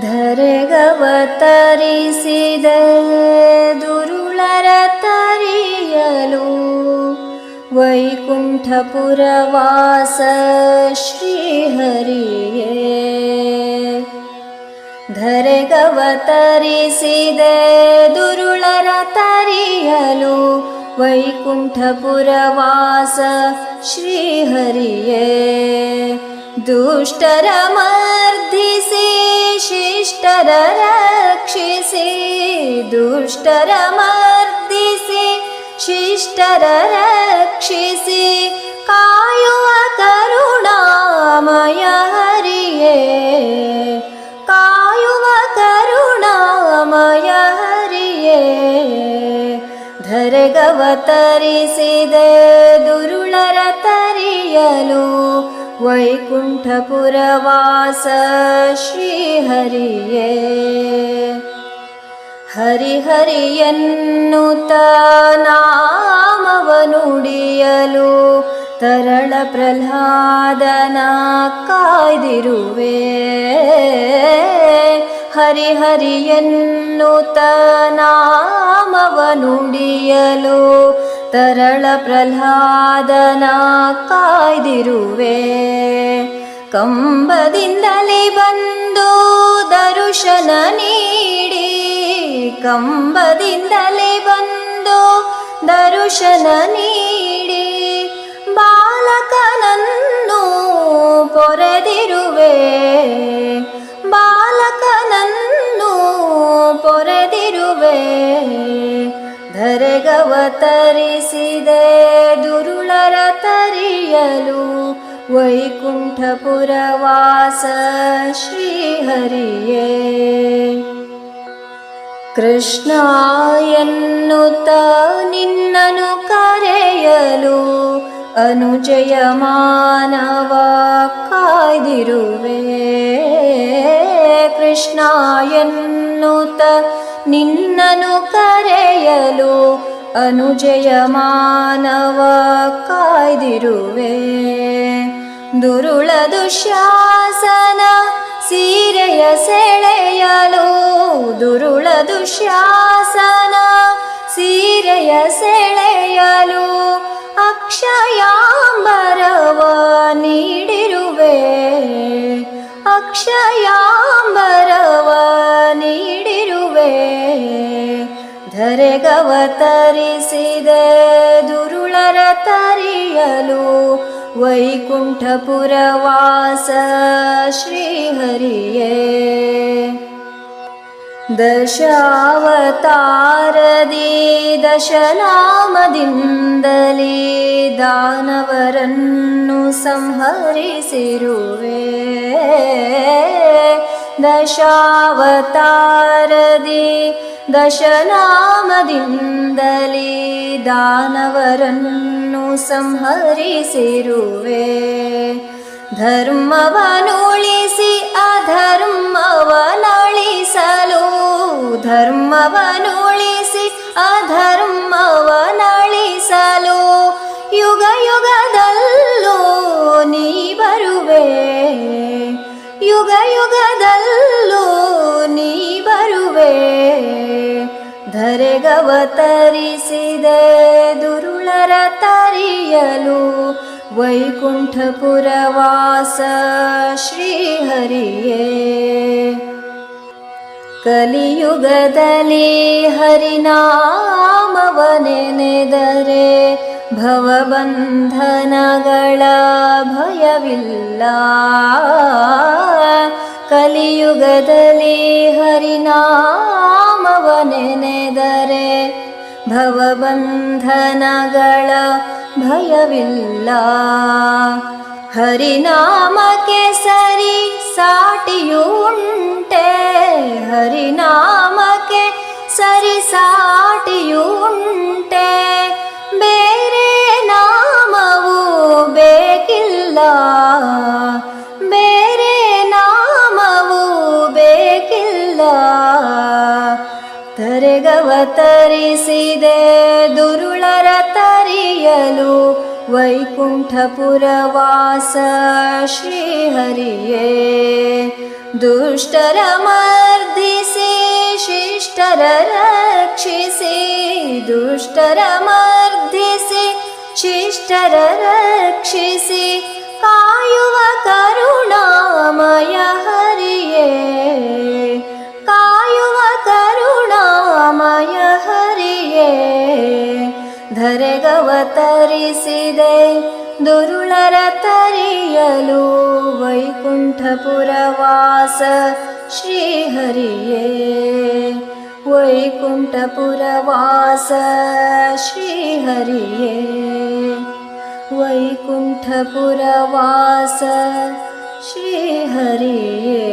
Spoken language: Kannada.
ಧರೆಗವತರಿಸಿದ ದುರುಳರ ತರಿಯಲು ವೈಕುಂಠಪುರವಾಸ ಶ್ರೀಹರಿಯೇ. ಧರೆಗವತರಿಸಿದ ದುರುಳರ ತರಿಯಲು ವೈಕುಂಠಪುರವಾಸ ಶ್ರೀಹರಿಯೇ. ದುಷ್ಟರ ಮರ್ಧಿಸಿ ಶಿಷ್ಟರ ರಕ್ಷಿಸಿ, ದುಷ್ಟರ ಮರ್ದಿಸಿ, ಶಿಷ್ಟರ ರಕ್ಷಿಸಿ, ಕಾಯುವ ಕರುಣಾಮಯ ಹರಿಯೇ. ಕಾಯುವ ಕರುಣಾಮಯ ಹರಿಯೇ. ಧರೆಗವತರಿಸಿದ ದುರುಳರ ತರಿಯಲು ವೈಕುಂಠಪುರವಾಸ ಶ್ರೀಹರಿಯೇ. ಹರಿಹರಿಯನ್ನುತ ನಾಮವನುಡಿಯಲು ತರಳ ಪ್ರಹ್ಲಾದನ ಕಾಯ್ದಿರುವೆ. ಹರಿಹರಿಯನ್ನುತ ನಾಮವನುಡಿಯಲು ತರಳ ಪ್ರಹ್ಲಾದನ ಕಾಯ್ದಿರುವೆ. ಕಂಬದಿಂದಲೇ ಬಂದು ದರುಶನ ನೀಡಿ. ಕಂಬದಿಂದಲೇ ಬಂದು ದರುಶನ ನೀಡಿ. ಧರೆಗವತರಿಸಿದೆ ದುರುಳರ ತರಿಯಲು ವೈಕುಂಠಪುರವಾಸ ಶ್ರೀಹರಿಯೇ. ಕೃಷ್ಣ ಎನ್ನುತ್ತ ನಿನ್ನನು ಕರೆಯಲು ಅನುಜಯ ಮಾನವ ಕಾಯ್ದಿರುವೆ. ಕೃಷ್ಣ ಎನ್ನುತ್ತ ನಿನ್ನನು ಕರೆಯಲು ಅನುಜಯ ಮಾನವ ಕಾಯ್ದಿರುವೆ. ದುರುಳ ದುಶ್ಯಾಸನ ಸೀರೆಯ ಸೆಳೆಯಲು, ದುರುಳ ದುಶ್ಯಾಸನ ಸೀರೆಯ ಸೆಳೆಯಲು ಅಕ್ಷಯಾಂಬರವ ನೀಡಿರುವೆ. ಅಕ್ಷಯಾಂಬರವ ನೀಡಿರುವೆ. ಧರೆಗವತರಿಸಿದ ದುರುಳರ ತರಿಯಲು ವೈಕುಂಠಪುರವಾಸ ಶ್ರೀಹರಿಯೇ ದಶಾವತಾರದಿ ದಶನಾಮದಿಂದಲೇ ದಾನವರನ್ನು ಸಂಹರಿಸಿರುವೆ ದಶಾವತಾರದಿ ದಶನಾಮದಿಂದಲೇ ದಾನವರನ್ನು ಸಂಹರಿಸಿರುವೆ. ಧರ್ಮವನುಳಿಸಿ ಅಧರ್ಮವನಳಿಸಲು. ಧರ್ಮವನುಳಿಸಿ ಅಧರ್ಮವನಳಿಸಲು. ಯುಗ ಯುಗದಲ್ಲೂ ನೀ ಬರುವೆ. ಯುಗ ಯುಗದಲ್ಲೂ ಧರೆಗವತರಿಸಿದ ದುರುಳರ ತರಿಯಲು ವೈಕುಂಠಪುರವಾಸ ಶ್ರೀಹರಿಯೇ ಕಲಿಯುಗದಲ್ಲಿ ಹರಿನಾಮವನೆನೆದರೆ ಭವಬಂಧನಗಳ ಭಯವಿಲ್ಲ ಕಲಿಯುಗದಲ್ಲಿ ಹರಿನಾಮವನೆನೆದರೆ ಭವಬಂಧನಗಳ ಭಯವಿಲ್ಲ ಹರಿನಾಮಕ್ಕೆ ಸರಿ ಸಾಟಿಯುಂಟೆ ತರೆಗವತರಿಸಿದೆ ದುರುಳರ ತರಿಯಲು ವೈಕುಂಠಪುರವಾಸ ಶ್ರೀಹರಿಯೇ. ದುಷ್ಟರ ಮರ್ದಿಸಿ, ಶಿಷ್ಟರ ರಕ್ಷಿಸಿ, ದುಷ್ಟರ ಮರ್ದಿಸಿ, ಶಿಷ್ಟರ ರಕ್ಷಿಸಿ, ಕಾಯುವ ಕರುಣಾಮಯ ಹರಿಯೇ. ಧರೆಗವತರಿಸಿದೆ ದುರುಳರ ತರಿಯಲು ವೈಕುಂಠಪುರವಾಸ ಶ್ರೀಹರಿಯೇ ವೈಕುಂಠಪುರವಾಸ ಶ್ರೀಹರಿಯೇ ವೈಕುಂಠಪುರವಾಸ ಶ್ರೀಹರಿಯೇ